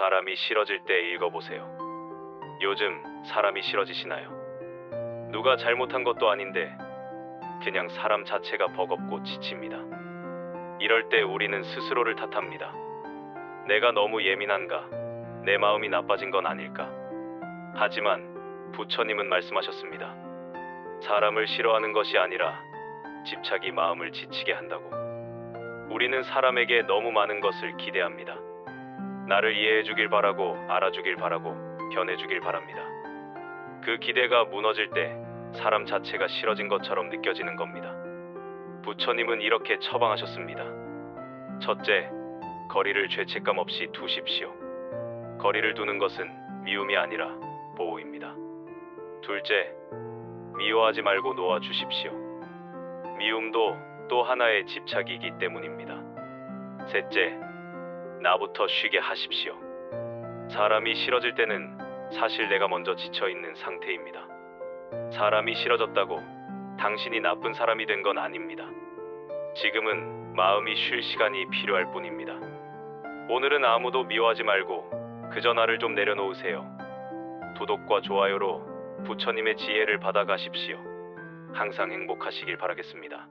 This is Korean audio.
사람이 싫어질 때 읽어보세요. 요즘 사람이 싫어지시나요? 누가 잘못한 것도 아닌데 그냥 사람 자체가 버겁고 지칩니다. 이럴 때 우리는 스스로를 탓합니다. 내가 너무 예민한가? 내 마음이 나빠진 건 아닐까? 하지만 부처님은 말씀하셨습니다. 사람을 싫어하는 것이 아니라 집착이 마음을 지치게 한다고. 우리는 사람에게 너무 많은 것을 기대합니다. 나를 이해해 주길 바라고 알아주길 바라고 변해 주길 바랍니다. 그 기대가 무너질 때 사람 자체가 싫어진 것처럼 느껴지는 겁니다. 부처님은 이렇게 처방하셨습니다. 첫째, 거리를 죄책감 없이 두십시오. 거리를 두는 것은 미움이 아니라 보호입니다. 둘째, 미워하지 말고 놓아 주십시오. 미움도 또 하나의 집착이기 때문입니다. 셋째, 나부터 쉬게 하십시오. 사람이 싫어질 때는 사실 내가 먼저 지쳐 있는 상태입니다. 사람이 싫어졌다고 당신이 나쁜 사람이 된 건 아닙니다. 지금은 마음이 쉴 시간이 필요할 뿐입니다. 오늘은 아무도 미워하지 말고 그저 나를 좀 내려놓으세요. 구독과 좋아요로 부처님의 지혜를 받아가십시오. 항상 행복하시길 바라겠습니다.